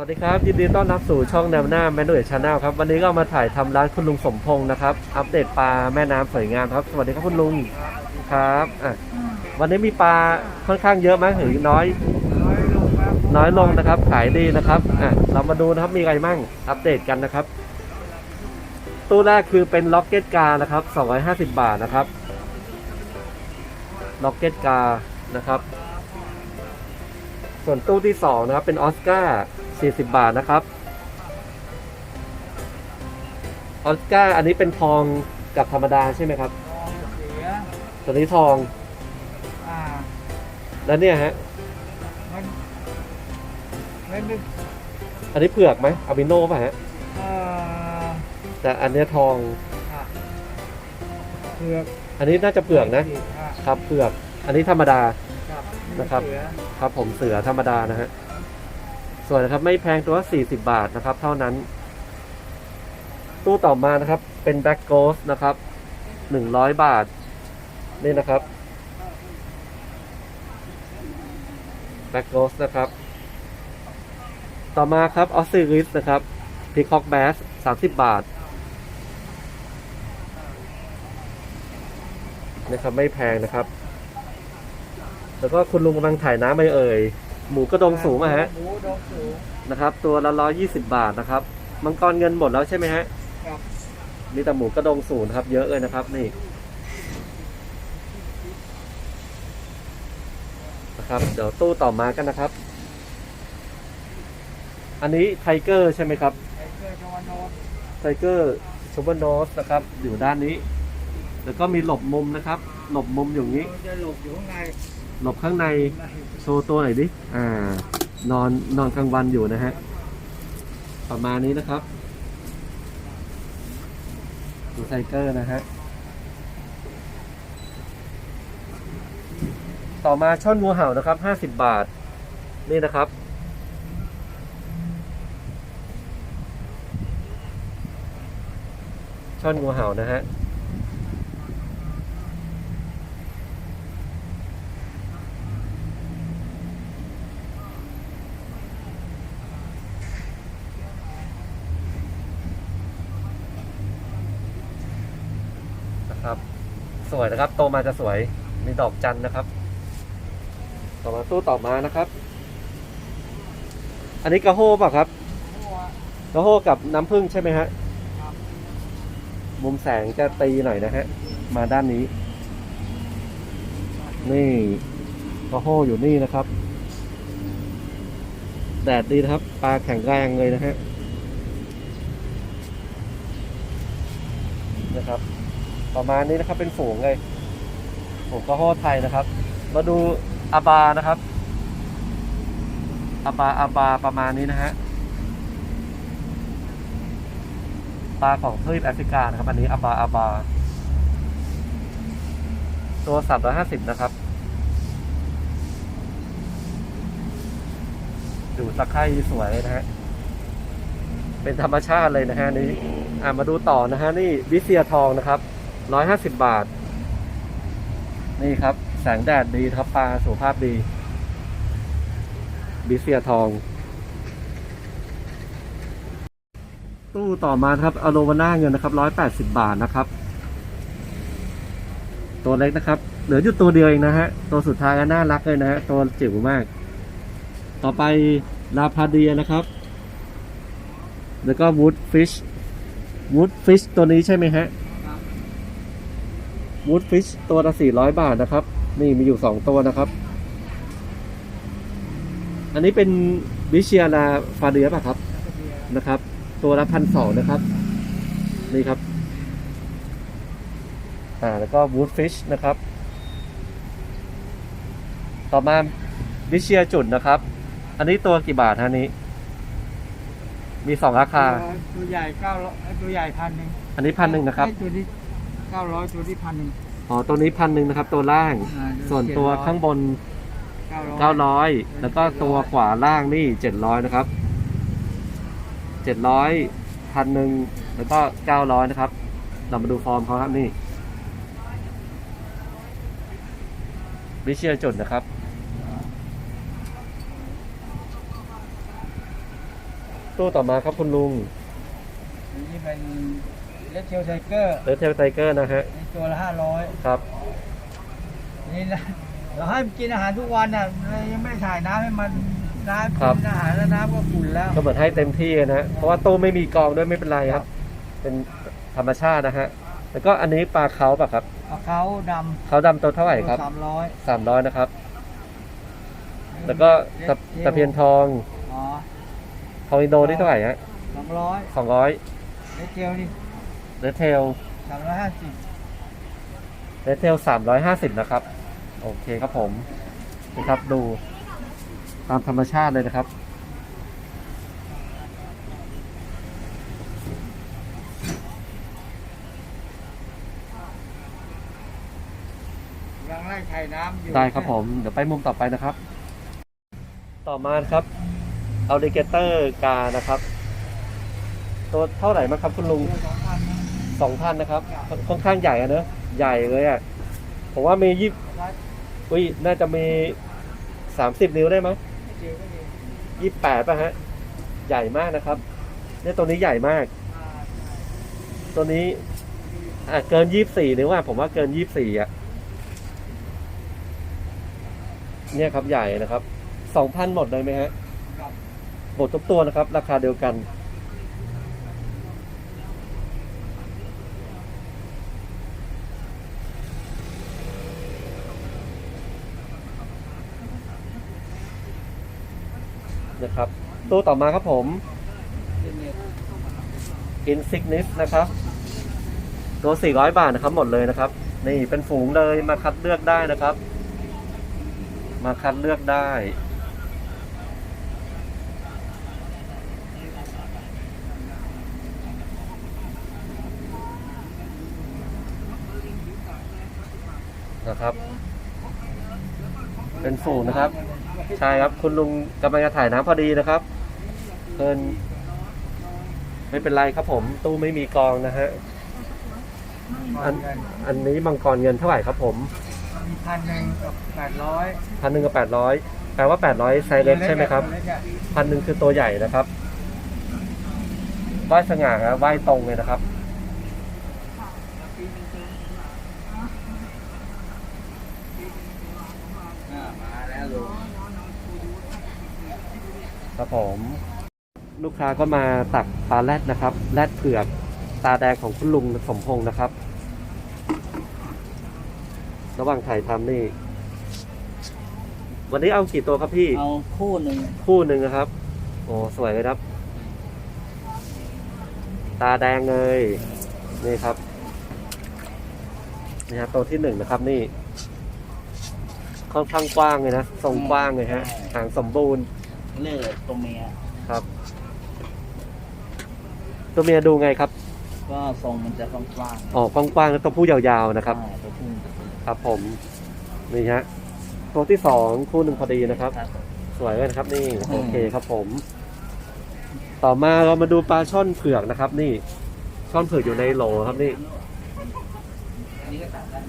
วัสดีครับ ยินดีต้อนรับสู่ช่องแนวหน้าแมนนวลชาแนลครับ วันนี้ก็มาถ่ายทำร้านคุณลุงสมพงศ์นะครับ อัปเดตปลาแม่น้ำสวยงามครับ สวัสดีครับคุณลุงครับอะวันนี้มีปลาค่อนข้างเยอะไหมหรือน้อยน้อยลงน้อยลงนะครับ ขายดีนะครับอะเรามาดูนะครับมีอะไรมั่งอัปเดตกันนะครับ ตู้แรกคือเป็นล็อกเก็ตกานะครับ250 บาทนะครับล็อกเก็ตกานะครับ ส่วนตู้ที่สองนะครับเป็นออสการ์40 บาทนะครับออสการ์อันนี้เป็นทองกับธรรมดาใช่ไหมครับทองเสียตัวนี้ทองอ่าแล้วเนี่ยฮะมันมันนึกอันนี้เผือกไหมอาบิโนป่ะฮะเอ่อแต่อันเนี้ยทอง อะเผือกอันนี้น่าจะเผือกนะอะครับเผือก อันนี้ธรรมดาครับ นะครับเสือครับผมเสือธรรมดานะฮะ ส่วนนะครับไม่แพงตัวละ40 บาทนะครับ เท่านั้น ตู้ต่อมานะครับ เป็นแบ็กโกสนะครับ 100 บาท นี่นะครับแบ็กโกสนะครับ ต่อมาครับออสซิริสนะครับพีคอกแบส30 บาทนะครับไม่แพงนะครับ แล้วก็คุณลุงกำลังถ่ายน้ำไปเอ่ย หมูกระดงสูงอะฮะ หมูดองสูง นะครับ ตัวละร้อยี่สิบาทนะครับ มังกรเงินหมดแล้วใช่ไหมฮะครับ มีแต่หมูกระดงสูงนะครับ เยอะเลยนะครับ นี่ นะครับ เดี๋ยวตู้ต่อมากันนะครับ อันนี้ไทเกอร์ใช่ไหมครับ ไอ้เกลือจวันโนดไทเกอร์ซูเปอร์โนสนะครับ อยู่ด้านนี้ แล้วก็มีหลบมุมนะครับ หลบมุมอยู่อย่างนี้ มันจะหลบอยู่ข้างใน หลบข้างในโชว์ตัวหน่อยดิ อ่า นอนนอนกลางวันอยู่นะฮะ ประมาณนี้นะครับดูไทเกอร์นะฮะ ต่อมาช่อนงูเห่านะครับห้าสิบบาท นี่นะครับ ช่อนงูเห่านะฮะ นะครับ สวยนะครับ โตมาจะสวย มีดอกจันนะครับ ต่อมาตู้ต่อมานะครับ อันนี้กระโฮป่ะครับกระโฮกับน้ำผึ้งใช่ไหมฮะมุมแสงจะตีหน่อยนะฮะ มาด้านนี้ นี่กระโฮอยู่นี่นะครับ แดดดีนะครับ ปลาแข็งแรงเลยนะฮะ นะครับ ประมาณนี้นะครับเป็นฝูงเลยฝูงกระโฮไทยนะครับ มาดูอาบานะครับอาบาอาบาประมาณนี้นะฮะปลาของทวีปแอฟริกานะครับ อันนี้อาบาอาบา ตัวสามร้อยห้าสิบนะครับดูตะไคร่สวยเลยนะฮะ เป็นธรรมชาติเลยนะฮะนี่อ่ามาดูต่อนะฮะนี่วิเซียทองนะครับ ร้อยห้าสิบบาท นี่ครับ แสงแดดดีครับปลาสุขภาพดีวิเซียทอง ตู้ต่อมาครับอโลวาน่าเงินนะครับร้อยแปดสิบบาทนะครับ ตัวเล็กนะครับ เหลืออยู่ตัวเดียวเองนะฮะ ตัวสุดท้ายก็น่ารักเลยนะฮะ ตัวจิ๋วมาก ต่อไปลาพาเดียนะครับ แล้วก็วูดฟิชวูดฟิชตัวนี้ใช่ไหมฮะ วูดฟิชตัวละสี่ร้อยบาทนะครับ นี่มีอยู่สองตัวนะครับ อันนี้เป็นวิเชียนาฟาเดียป่ะครับแล้วก็เบียร์นะครับ ตัวละพันสองนะครับ นี่ครับ อ่าแล้วก็วูดฟิชนะครับ ต่อมาวิเชียจุดนะครับ อันนี้ตัวกี่บาทฮะนี้ มีสองราคา ตัวตัวใหญ่เก้าร้อยตัวใหญ่พันหนึ่งอันนี้พันหนึ่งนะครับไอ้ตัวนี้ เก้าร้อยตัวที่พันหนึ่ง อ๋อตัวนี้พันหนึ่งนะครับ ตัวล่าง อ่าส่วนตัวข้างบน เก้าร้อยเก้าร้อยแล้วก็ตัวขวาล่างนี่เจ็ดร้อยนะครับเจ็ดร้อยพันหนึ่งแล้วก็เก้าร้อยนะครับ เรามาดูฟอร์มเขาครับนี่วิเชียจุดนะครับ ตู้ต่อมาครับคุณลุงนี่เป็น เลสเทลไทเกอร์ เลเทลไทเกอร์นะฮะนี่ตัวละห้าร้อยครับ นี่นะเราให้มันกินอาหารทุกวันอะเรายังไม่ได้ถ่ายน้ำให้มันน้ำครับกินอาหารแล้วน้ำก็ขุ่นแล้วก็เหมือนให้เต็มที่นะฮะเพราะว่าตู้ไม่มีกองด้วยไม่เป็นไรครับ เป็นธรรมชาตินะฮะ แล้วก็อันนี้ปลาเขาป่ะครับ เอาเขาดเขาดำตัวเท่าไหร่ำครับ สามร้อยสามร้อยนะครับ แล้วก็ตะตะเพียนทอง อ๋อทองอินโดนี่เท่าไหร่ฮะสองร้อยสองร้อยเลสเทลนี่ เลเทลสามร้อยห้าสิบเลเทลสามร้อยห้าสิบนะครับ โอเคครับผมนะครับดูตามธรรมชาติเลยนะครับ ยังไล่ถ่ายน้ำอยู่ได้ครับผม เดี๋ยวไปมุมต่อไปนะครับ ต่อมาครับเอาดิเกเตอร์กานะครับ ตัวเท่าไหร่มั้งครับคุณลุง ตัวสองพันนะ สองพันนะครับ ค่อนข้างใหญ่อะเนอะใหญ่เลยอะผมว่ามียี่อุ้ยน่าจะมีสามสิบนิ้วได้มั้ยไม่เจอก็เจอยี่แปดป่ะฮะ ใหญ่มากนะครับเนี่ยตัวนี้ใหญ่มาก ตัวนี้อะเกินยี่สี่นิ้วอะผมว่าเกินยี่สี่อะเนี่ยครับใหญ่นะครับสองพันหมดเลยไหมฮะหมดทุกตัวนะครับ ราคาเดียวกัน นะครับตัวต่อมาครับผม Insignis นะครับ ตัว 400 บาทนะครับหมดเลยนะครับ นี่เป็นฝูงเลยมาคัดเลือกได้นะครับ มาคัดเลือกได้นะครับ เป็นฝูงนะครับ ใช่ครับ คุณลุงกำลังจะถ่ายน้ำพอดีนะครับเพลินไม่เป็นไรครับผม ตู้ไม่มีกองนะฮะอันอันนี้มังกรเงินเท่าไหร่ครับผมมีพันหนึ่งกับแปดร้อยพันหนึ่งกับแปดร้อยแปลว่าแปดร้อยไซส์เล็กใช่ไหมครับเล็กอะพันหนึ่งคือตัวใหญ่นะครับไหว้สง่าครับไหว้ตรงเลยนะครับ อ่ามาแล้วลูก ครับผมลูกค้าก็มาตักปลาแรดนะครับแรดเผือกตาแดงของคุณลุงสมพงษ์นะครับ ระหว่างถ่ายทำนี่ วันนี้เอากี่ตัวครับพี่ เอาคู่หนึ่งคู่หนึ่งนะครับ โอ้สวยเลยครับ ตาแดงเลยนี่ครับนี่ฮะตัวที่หนึ่งนะครับ นี่ค่อนข้างกว้างเลยนะทรงกว้างเลยฮะหางสมบูรณ์ เลือกตัวเมียครับ ตัวเมียดูไงครับก็ทรงมันจะกว้างอ๋อกว้างๆแล้วตัวผู้ยาวๆนะครับอ่าตัวผู้ครับ ผมนี่ฮะตัวที่สองคู่หนึ่งพอดีนะครับครับสวยเลยนะครับนี่อืมโอเคครับผม ต่อมาเรามาดูปลาช่อนเผือกนะครับ นี่ช่อนเผือกอยู่ในโหลครับนี่อันนี้ก็ตัดได้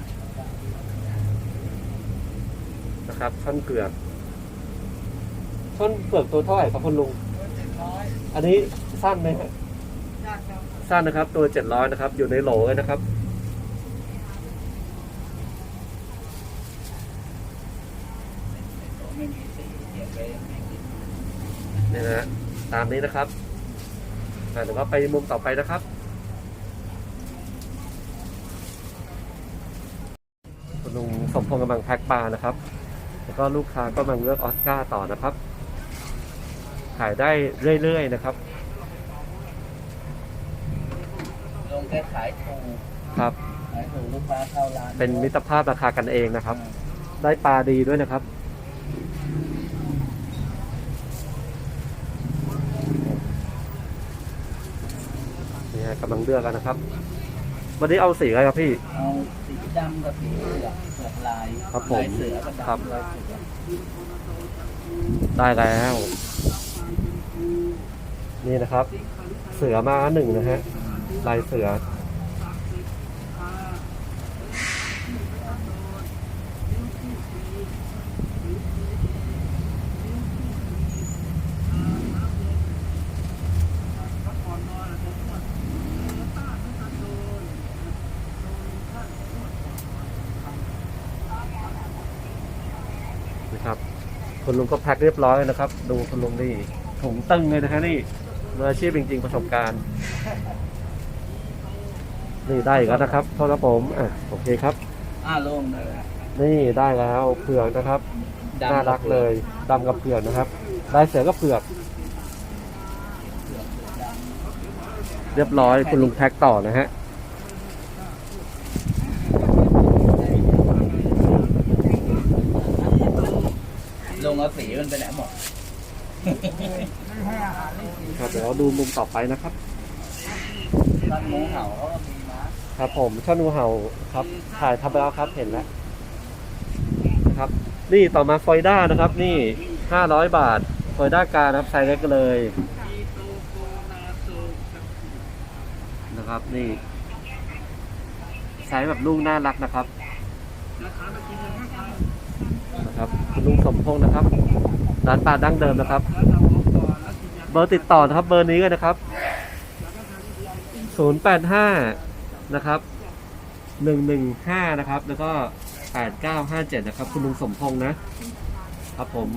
นะครับช่อนเผือก ช่อนเผือกตัวเท่าไหร่ครับคุณลุง อันนี้สั้นไหมสั้นนะครับ ตัวเจ็ดร้อยนะครับ อยู่ในโหลเลยนะครับ นี่นะฮะตามนี้นะครับอะเดี๋ยวก็ไปมุมต่อไปนะครับคุณลุงสมพงษ์กำลังแพ็คปลานะครับ แล้วก็ลูกค้าก็กำลังเลือกออสการ์ต่อนะครับ ขายได้เรื่อยๆนะครับ ลงแค่ขายถูกครับ ขายถูกลูกค้าเข้าร้านเป็นมิตรภาพราคากันเองนะครับ ได้ปลาดีด้วยนะครับ นี่ฮะกำลังเลือกกันนะครับ วันนี้เอาสีอะไรครับพี่ เอาสีดำกับสีเหลืองเสือกลายครับผมลายเสือกับครับ ดำลายเสือ ได้แล้ว นี่นะครับ เสือมาหนึ่งนะฮะลายเสือ นะครับ คุณลุงก็แพ็คเรียบร้อยนะครับ ดูคุณลุงนี่ถุงตึงเลยนะฮะนี่ มืออาชีพจริง ๆ ประสบการณ์ นี่ได้อีกแล้วนะครับโทษนะผมอะโอเคครับ อ่าลงเลยนี่ได้แล้วเผือกนะครับดำน่ารักเลยดำกับเผือกนะครับได้เสือก็เผือก เรียบร้อยคุณลุงแพ็คต่อนะฮะ ลงเอาสีมันไปไหนหมด ครับเดี๋ยวเราดูมุมต่อไปนะครับตอนหมูเห่าเขามีนะครับผมช่อนูเห่าครับ ถ่ายทำไปแล้วครับเห็นแล้วนะครับ นี่ต่อมาฟอยด้านะครับ นี่ห้าร้อยบาทฟอยด้าการนะครับไซส์เล็กเลยนะครับนี่ไซส์แบบลูกน่ารักนะครับนะครับคุณลุงสมพงษ์นะครับ ร้านปลาดั้งเดิมนะครับ เบอร์ติดต่อนะครับ เบอร์นี้กันนะครับศูนย์แปดห้านะครับหนึ่งหนึ่งห้านะครับ แล้วก็แปดเก้าห้าเจ็ดนะครับ คุณลุงสมพงษ์นะ ครับผม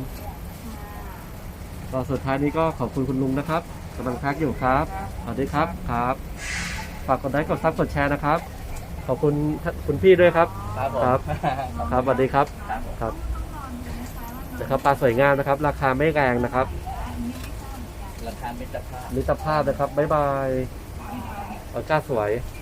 ก็สุดท้ายนี้ก็ขอบคุณคุณลุงนะครับกำลังพักอยู่ครับสวัสดีครับครับ ฝากกดไลค์กดซับกดแชร์นะครับ ขอบคุณท่านคุณพี่ด้วยครับครับผมครับ ครับสวัสดีครับครับผมครับ นะครับปลาสวยงามนะครับ ราคาไม่แรงนะครับ ราคามิตรภาพมิตรภาพนะครับบ๊ายบายอากาศสวยค